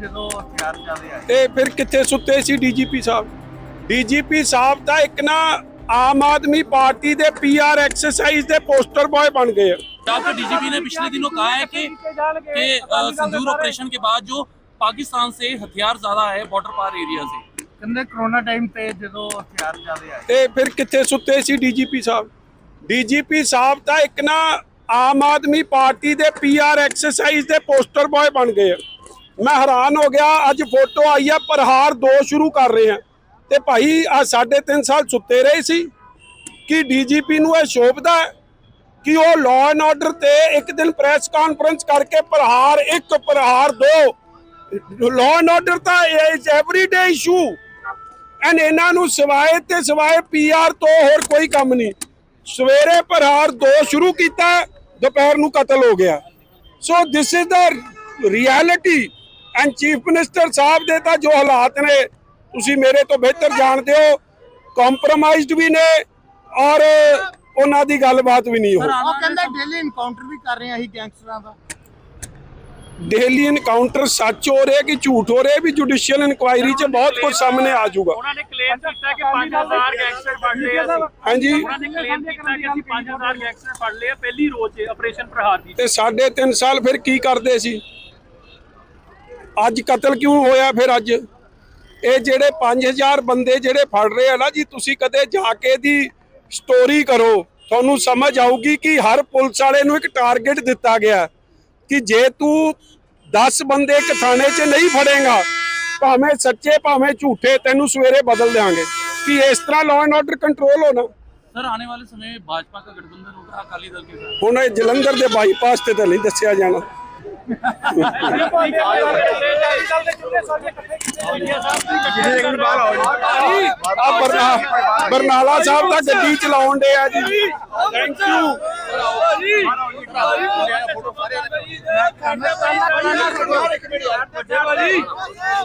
ਜਦੋਂ ਹਥਿਆਰ ਤੇ ਫਿਰ ਕਿੱਥੇ ਸੁੱਤੇ ਸੀ ਡੀਜੀਪੀ ਸਾਹਿਬ? ਡੀਜੀਪੀ ਸਾਹਿਬ ਦਾ ਇੱਕ ਨਾ ਆਮ ਆਦਮੀ ਪਾਰਟੀ ਦੇ ਪੀਆਰ ਐਕਸਰਸਾਈਜ਼ ਦੇ ਪੋਸਟਰ ਬॉय ਬਣ ਗਏ डॉक्टर डीजीपी ने पिछले दिनों कहा है कि कि अ, सिंदूर ऑपरेशन के बाद जो पाकिस्तान से हथियार ज्यादा है बॉर्डर पार एरिया से ਕਹਿੰਦੇ ਕਰੋਨਾ ਟਾਈਮ ਤੇ ਜਦੋਂ ਹਥਿਆਰ ਚੱਲੇ ਆਏ। ਤੇ ਫਿਰ ਕਿੱਥੇ ਸੁੱਤੇ ਸੀ ਡੀਜੀਪੀ ਸਾਹਿਬ? ਡੀਜੀਪੀ ਸਾਹਿਬ ਦਾ ਇੱਕ ਨਾ ਆਮ ਆਦਮੀ ਪਾਰਟੀ ਦੇ ਪੀਆਰ ਐਕਸਰਸਾਈਜ਼ ਦੇ ਪੋਸਟਰ ਬॉय ਬਣ ਗਏ ਮੈਂ ਹੈਰਾਨ ਹੋ ਗਿਆ, ਅੱਜ ਫੋਟੋ ਆਈ ਹੈ ਪ੍ਰਹਾਰ ਦੋ ਸ਼ੁਰੂ ਕਰ ਰਹੇ ਆ। ਤੇ ਭਾਈ ਆ ਸਾਢੇ ਤਿੰਨ ਸਾਲ ਸੁੱਤੇ ਰਹੇ ਸੀ। ਕਿ ਡੀਜੀਪੀ ਨੂੰ ਇਹ ਸ਼ੋਭਦਾ ਕਿ ਉਹ ਲਾਅ ਐਂਡ ਆਰਡਰ ਤੇ ਇੱਕ ਦਿਨ ਪ੍ਰੈਸ ਕਾਨਫਰੰਸ ਕਰਕੇ ਪ੍ਰਹਾਰ, ਇੱਕ ਪ੍ਰਹਾਰ ਦੋ? ਲਾਅ ਐਂਡ ਆਰਡਰ ਤਾਂ ਇਜ਼ ਐਵਰੀਡੇ ਇਸ਼ੂ ਐਂਡ ਇਹਨਾਂ ਨੂੰ ਸਿਵਾਏ ਤੇ ਸਿਵਾਏ ਪੀਆਰ ਤੋਂ ਹੋਰ ਕੋਈ ਕੰਮ ਨਹੀਂ। ਸਵੇਰੇ ਪ੍ਰਹਾਰ ਦੋ ਸ਼ੁਰੂ ਕੀਤਾ, ਦੁਪਹਿਰ ਨੂੰ ਕਤਲ ਹੋ ਗਿਆ। So this is the reality and chief minister ਸਾਹਿਬ ਦੇ ਤਾਂ ਜੋ ਹਾਲਾਤ ਨੇ ਤੁਸੀਂ ਮੇਰੇ ਤੋਂ ਬਿਹਤਰ ਜਾਣਦੇ ਹੋ ਕੰਪਰੋਮਾਈਜ਼ਡ ਵੀ ਨੇ ਔਰ ਉਹਨਾਂ ਦੀ ਗੱਲਬਾਤ ਵੀ ਨਹੀਂ ਹੋ ਉਹ ਕਹਿੰਦਾ ਡੇਲੀ ਇਨਕਾਊਂਟਰ ਵੀ ਕਰ ਰਹੇ ਆ ਅਸੀਂ ਗੈਂਗਸਟਰਾਂ ਦਾ। ਡੇਲੀ ਇਨਕਾਊਂਟਰ ਸੱਚ ਹੋ ਰਿਹਾ ਕਿ ਝੂਠ ਹੋ ਰਿਹਾ ਵੀ ਜੁਡੀਸ਼ੀਅਲ ਇਨਕੁਆਇਰੀ 'ਚ ਬਹੁਤ ਕੁਝ ਸਾਹਮਣੇ ਆ ਜਾਊਗਾ। ਉਹਨਾਂ ਨੇ ਕਲੇਮ ਕੀਤਾ ਕਿ 5000 ਗੈਂਗਸਟਰ ਫੜ ਲਏ ਹਾਂਜੀ। ਉਹਨਾਂ ਨੇ ਕਲੇਮ ਕੀਤਾ ਕਿ ਅਸੀਂ 5000 ਗੈਂਗਸਟਰ ਫੜ ਲਏ ਪਹਿਲੀ ਰੋਜ਼ 'ਚ ਆਪਰੇਸ਼ਨ ਪ੍ਰਹਾਰ ਦੀ ਤੇ ਸਾਢੇ ਤਿੰਨ ਸਾਲ ਫਿਰ ਕੀ ਕਰਦੇ ਸੀ? ਅੱਜ ਕਤਲ ਕਿਉਂ ਹੋਇਆ ਫਿਰ ਅੱਜ? ਇਹ ਜਿਹੜੇ 5000 ਬੰਦੇ ਜਿਹੜੇ ਫੜ ਰਹੇ ਆ ਨਾ ਜੀ ਤੁਸੀਂ ਕਦੇ ਜਾ ਕੇ ਦੀ ਸਟੋਰੀ ਕਰੋ। ਤੁਹਾਨੂੰ ਸਮਝ ਆਊਗੀ ਕਿ ਹਰ ਪੁਲਿਸ ਵਾਲੇ ਨੂੰ ਇੱਕ ਟਾਰਗੇਟ ਦਿੱਤਾ ਗਿਆ ਕਿ ਜੇ ਤੂੰ 10 ਬੰਦੇ ਇੱਕ ਥਾਣੇ 'ਚ ਨਹੀਂ ਫੜੇਗਾ ਭਾਵੇਂ ਸੱਚੇ ਭਾਵੇਂ ਝੂਠੇ ਤੈਨੂੰ ਸਵੇਰੇ ਬਦਲ ਦੇਾਂਗੇ ਕਿ ਇਸ ਤਰ੍ਹਾਂ ਲਾਅ ਐਂਡ ਆਰਡਰ ਕੰਟਰੋਲ ਹੋਣਾ ਸਰ ਆਉਣੇ ਵਾਲੇ ਸਮੇਂ ਭਾਜਪਾ ਦਾ ਗਠਬੰਧਨ ਹੋਗਾ ਅਕਾਲੀ ਦਲ ਕੇ ਸਾਥ ਹੁਣ ਜਲੰਧਰ ਦੇ ਬਾਈਪਾਸ ਤੇ ਤਾਂ ਨਹੀਂ ਦੱਸਿਆ ਜਾਣਾ। ਆ ਬਰਨਾ ਬਰਨਾਲਾ ਸਾਹਿਬ ਤਾਂ ਗੱਡੀ ਚਲਾਉਣ ਦੇ ਆ ਜੀ। ਥੈਂਕ ਯੂ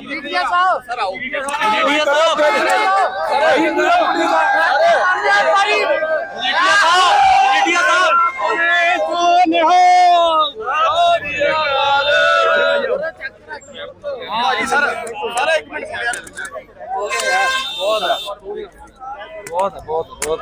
ਮੀਡੀਆ ਸਾਹਿਬ ਕਰੋ ਫਿਰ। ਬਹੁਤ ਬਹੁਤ ਬਹੁਤ